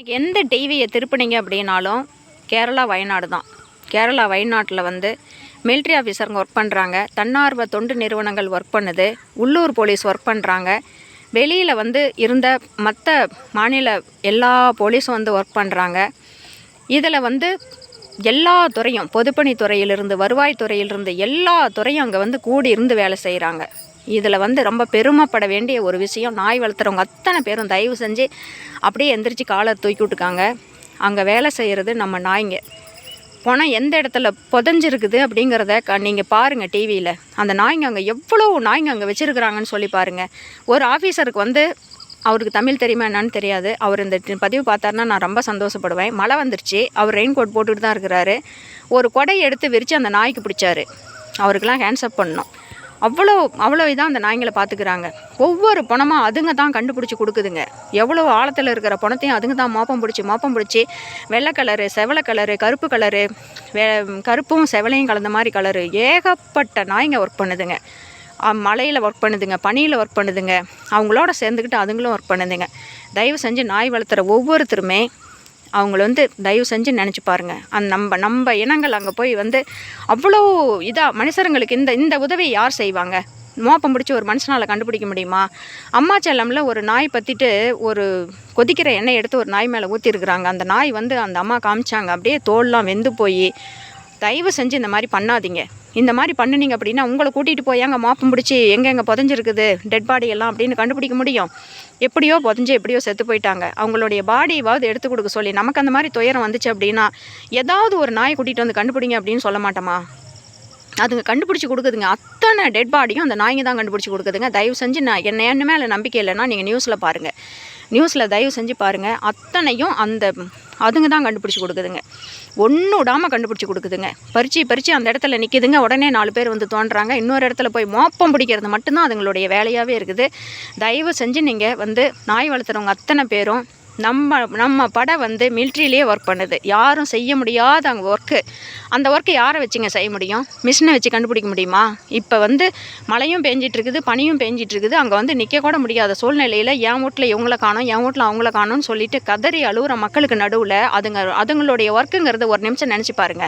இன்றைக்கி எந்த டிவியை திருப்பினீங்க அப்படின்னாலும் கேரளா வயநாடு தான். கேரளா வயநாட்டில் வந்து மிலிட்ரி ஆஃபீஸருங்க ஒர்க் பண்ணுறாங்க தன்னார்வ தொண்டு நிறுவனங்கள் ஒர்க் பண்ணுது. உள்ளூர் போலீஸ் ஒர்க் பண்ணுறாங்க வெளியில் வந்து இருந்த மற்ற மாநில எல்லா போலீஸும் வந்து ஒர்க் பண்ணுறாங்க இதில் வந்து எல்லா துறையும் பொதுப்பணித்துறையிலிருந்து வருவாய்த்துறையிலிருந்து எல்லா துறையும் அங்கே வந்து கூடி இருந்து வேலை செய்கிறாங்க இதில் வந்து ரொம்ப பெருமைப்பட வேண்டிய ஒரு விஷயம் நாய் வளர்த்துறவங்க அத்தனை பேரும் தயவு செஞ்சு அப்படியே எந்திரிச்சு காலை தூக்கி விட்டுக்காங்க. அங்கே வேலை செய்கிறது நம்ம நாய்ங்க. போனால் எந்த இடத்துல புதஞ்சிருக்குது அப்படிங்கிறத க நீங்கள் பாருங்கள் டிவியில். அந்த நாய்ங்க அங்கே எவ்வளோ நாய்ங்க அங்கே வச்சுருக்குறாங்கன்னு சொல்லி பாருங்கள் ஒரு ஆஃபீஸருக்கு வந்து அவருக்கு தமிழ் தெரியுமா என்னன்னு தெரியாது. அவர் இந்த பதிவு பார்த்தாருன்னா நான் ரொம்ப சந்தோஷப்படுவேன். மழை வந்துருச்சு அவர் ரெயின் கோட் போட்டுட்டு தான் இருக்கிறாரு. ஒரு கொடை எடுத்து விரித்து அந்த நாய்க்கு பிடிச்சாரு. அவருக்கெல்லாம் ஹேண்ட்ஸ்அப் பண்ணோம் பண்ணணும். அவ்வளோ அவ்வளோ இதாக அந்த நாய்ங்களை பார்த்துக்கிறாங்க. ஒவ்வொரு பணமாக அதுங்க தான் கண்டுபிடிச்சி கொடுக்குதுங்க. எவ்வளோ ஆழத்தில் இருக்கிற பணத்தையும் அதுங்க தான் மோப்பம் பிடிச்சி மோப்பம் பிடிச்சி வெள்ளை கலரு செவலை கலரு கருப்பு கலரு வே கருப்பும் செவலையும் கலந்த மாதிரி கலரு ஏகப்பட்ட நாய்ங்க ஒர்க் பண்ணுதுங்க. மலையில் ஒர்க் பண்ணுதுங்க பனியில் ஒர்க் பண்ணுதுங்க. அவங்களோட சேர்ந்துக்கிட்டு அதுங்களும் ஒர்க் பண்ணுதுங்க. தயவு செஞ்சு நாய் வளர்த்துற ஒவ்வொருத்தருமே அவங்கள வந்து தயவு செஞ்சு நினச்சி பாருங்கள் அந்த நம்ம நம்ம இனங்கள் அங்கே போய் வந்து அவ்வளோ இதாக மனுஷருங்களுக்கு இந்த இந்த உதவியை யார் செய்வாங்க? மோப்பம் பிடிச்சி ஒரு மனுஷனால் கண்டுபிடிக்க முடியுமா? அம்மா செல்லமில் ஒரு நாய் பற்றிட்டு ஒரு கொதிக்கிற எண்ணெய் எடுத்து ஒரு நாய் மேலே ஊற்றிருக்குறாங்க அந்த நாய் வந்து அந்த அம்மா காமிச்சாங்க. அப்படியே தோல்லாம் வெந்து போய் தயவு செஞ்சு இந்த மாதிரி பண்ணாதீங்க. இந்த மாதிரி பண்ணுனீங்க அப்படின்னா உங்களை கூட்டிகிட்டு போய் அங்கே மாப்பம் பிடிச்சி எங்கெங்கே புதஞ்சிருக்குது டெட் பாடி எல்லாம் அப்படின்னு கண்டுபிடிக்க முடியும். எப்படியோ புதஞ்சு எப்படியோ செத்து போயிட்டாங்க. அவங்களுடைய பாடியாவது எடுத்து கொடுக்க சொல்லி நமக்கு அந்த மாதிரி துயரம் வந்துச்சு அப்படின்னா ஏதாவது ஒரு நாயை கூட்டிகிட்டு வந்து கண்டுபிடிங்க அப்படின்னு சொல்ல மாட்டோமா? அதுங்க கண்டுபிடிச்சி கொடுக்குதுங்க. அத்தனை டெட் பாடியும் அந்த நாய்ங்க தான் கண்டுபிடிச்சி கொடுக்குதுங்க. தயவு செஞ்சு நான் என்ன என்ன மேலே நம்பிக்கை இல்லைன்னா நீங்கள் நியூஸில் பாருங்கள் நியூஸில் தயவு செஞ்சு பாருங்கள் அத்தனையும் அந்த அதுங்க தான் கண்டுபிடிச்சி கொடுக்குதுங்க. ஒன்று விடாமல் கண்டுபிடிச்சி கொடுக்குதுங்க. பறிச்சு பறிச்சு அந்த இடத்துல நிற்கிதுங்க உடனே நாலு பேர் வந்து தோன்றாங்க. இன்னொரு இடத்துல போய் மோப்பம் பிடிக்கிறது மட்டும்தான் அதுங்களுடைய வேலையாகவே இருக்குது. தயவு செஞ்சு நீங்கள் வந்து நாய் வளர்த்துறவங்க அத்தனை பேரும் நம்ம நம்ம படை வந்து மிலிட்ரியிலே ஒர்க் பண்ணுது. யாரும் செய்ய முடியாத அங்கே ஒர்க்கு அந்த ஒர்க்கை யாரை வச்சுங்க செய்ய முடியும்? மிஷினை வச்சு கண்டுபிடிக்க முடியுமா? இப்போ வந்து மழையும் பெஞ்சிட்ருக்குது பனியும் பெஞ்சிட்ருக்குது அங்கே வந்து நிற்க கூட முடியாத சூழ்நிலையில் என் வீட்டில் இவங்கள காணோம் என் வீட்டில் அவங்கள காணும்னு சொல்லிட்டு கதறி அழுகிற மக்களுக்கு நடுவில் அதுங்க அதுங்களுடைய ஒர்க்குங்கிறது ஒரு நிமிஷம் நினச்சி பாருங்க.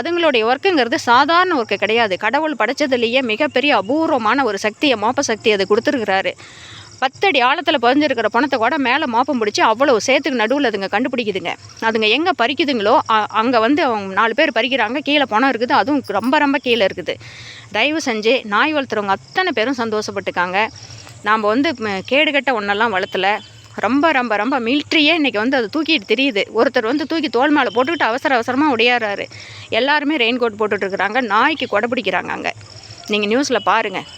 அதுங்களுடைய ஒர்க்குங்கிறது சாதாரண ஒர்க்கு கிடையாது. கடவுள் படைச்சதுலேயே மிகப்பெரிய அபூர்வமான ஒரு சக்தியை மோப்ப சக்தி அது கொடுத்துருக்குறாரு. பத்தடி ஆழத்தில் பதிஞ்சிருக்கிற பணத்தை கூட மேலே மாப்பம் பிடிச்சி அவ்வளோ சேத்துக்கு நடுவில் அதுங்க கண்டுபிடிக்குதுங்க. அதுங்க எங்கே பறிக்குதுங்களோ அங்கே வந்து அவங்க நாலு பேர் பறிக்கிறாங்க. கீழே பணம் இருக்குது. அதுவும் ரொம்ப ரொம்ப கீழே இருக்குது. தயவு செஞ்சு நாய் வளர்த்துறவங்க அத்தனை பேரும் சந்தோஷப்பட்டுக்காங்க. நாம் வந்து கேடு கேடுகட்ட ஒன்றெல்லாம் வளர்த்தலை. ரொம்ப ரொம்ப ரொம்ப மில்ட்ரியே இன்றைக்கி வந்து அது தூக்கிட்டு தெரியுது. ஒருத்தர் வந்து தூக்கி தோல் மேலே போட்டுக்கிட்டு அவசர அவசரமாக ஒடியாடுறாரு எல்லாருமே ரெயின் கோட் போட்டுட்ருக்குறாங்க நாய்க்கு கொடை பிடிக்கிறாங்க அங்கே. நீங்கள் நியூஸில் பாருங்கள்